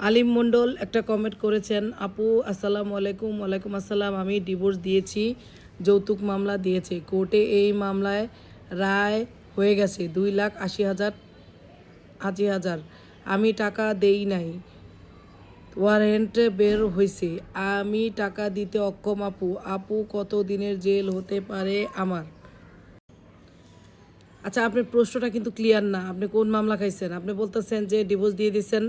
আলিম মণ্ডল একটা কমেন্ট করেছেন, আপু, আসসালামু আলাইকুম, ওয়ালাইকুম আসসালাম, আমি ডিভোর্স দিয়েছি, যৌতুক মামলা দিয়েছে। কোর্টে এই মামলায় রায় হয়ে গেছে, দুই লাখ আশি হাজার আশি হাজার। আমি টাকা দেই নাই ওয়ারেন্ট বের হয়েছে আমি টাকা দিতে অক্ষম, আপু। আপু কত দিনের জেল হতে পারে আমার? আচ্ছা আপনার প্রশ্নটা কিন্তু ক্লিয়ার না। আপনি কোন মামলা খাইছেন? আপনি বলতেছেন যে ডিভোর্স দিয়ে দিয়েছেন।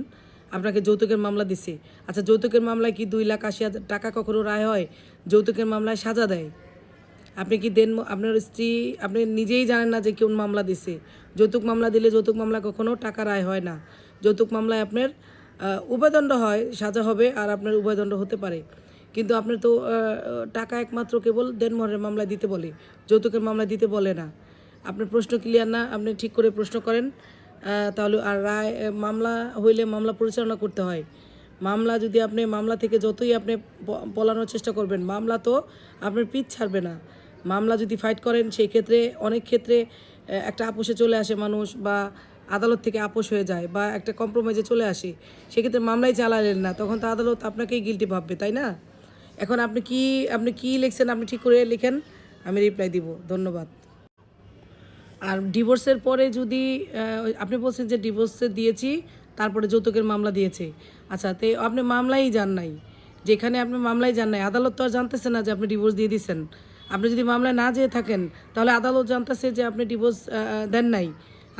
আপনাকে যৌতুকের মামলা দিছে। আচ্ছা যৌতুকের মামলায় কি দুই লাখ আশি হাজার টাকা কখনো রায় হয়? যৌতুকের মামলায় সাজা দেয়। আপনি কি দেন আপনার স্ত্রী, আপনি নিজেই জানেন না যে কোন মামলা দিছে। যৌতুক মামলা দিলে যৌতুক মামলা কখনো টাকা রায় হয় না। যৌতুক মামলায় আপনার উভয়দণ্ড হয়, সাজা হবে আর আপনার উভয়দণ্ড হতে পারে। কিন্তু আপনার তো টাকা একমাত্র কেবল দেনমোহরের মামলায় দিতে বলে। যৌতুকের মামলায় দিতে বলে না। আপনার প্রশ্ন ক্লিয়ার না? আপনি ঠিক করে প্রশ্ন করেন। তাহলে আর রায় মামলা হইলে মামলা পরিচালনা করতে হয়। মামলা যদি আপনি, মামলা থেকে যতই আপনি পলানোর চেষ্টা করবেন, মামলা তো আপনার পিছ ছাড়বে না। মামলা যদি ফাইট করেন, সেই ক্ষেত্রে অনেক ক্ষেত্রে একটা আপোষে চলে আসে মানুষ বা আদালত থেকে আপোষ হয়ে যায় বা একটা কম্প্রোমাইজে চলে আসে। সেক্ষেত্রে মামলাই চালালেন না, তখন তো আদালত আপনাকেই গিলটি ভাববে, তাই না? এখন আপনি কি আপনি কি লিখছেন, আপনি ঠিক করে লিখেন, আমি রিপ্লাই দিব। ধন্যবাদ। আর ডিভোর্সের পরে যদি আপনি বলছেন যে ডিভোর্সে দিয়েছি, তারপরে যৌতুকের মামলা দিয়েছে। আচ্ছা তে আপনি মামলাই যান নাই। যেখানে আপনি মামলাই যান নাই, আদালত তো আর জানতেছে না যে আপনি ডিভোর্স দিয়ে দিচ্ছেন আপনি যদি মামলায় না যেয়ে থাকেন, তাহলে আদালত জানতেছে যে আপনি ডিভোর্স দেন নাই।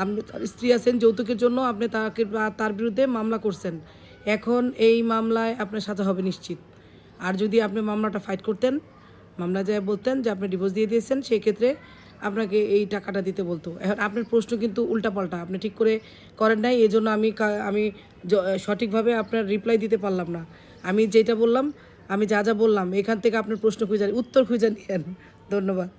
আপনি তার স্ত্রী আছেন যৌতুকের জন্য, আপনি তাকে তার বিরুদ্ধে মামলা করছেন। এখন এই মামলায় আপনার সাজা হবে নিশ্চিত। আর যদি আপনি মামলাটা ফাইট করতেন মামলা যায় বলতেন যে আপনি ডিভোর্স দিয়ে দিয়েছেন সেই ক্ষেত্রে আপনাকে এই টাকাটা দিতে বলতো। এখন আপনার প্রশ্ন কিন্তু উল্টাপাল্টা, আপনি ঠিক করে করেন নাই এই জন্য আমি আমি সঠিকভাবে আপনার রিপ্লাই দিতে পারলাম না। আমি যেটা বললাম, আমি যা যা বললাম, এখান থেকে আপনার প্রশ্ন খুঁজে, উত্তর খুঁজে নিয়ে ধন্যবাদ।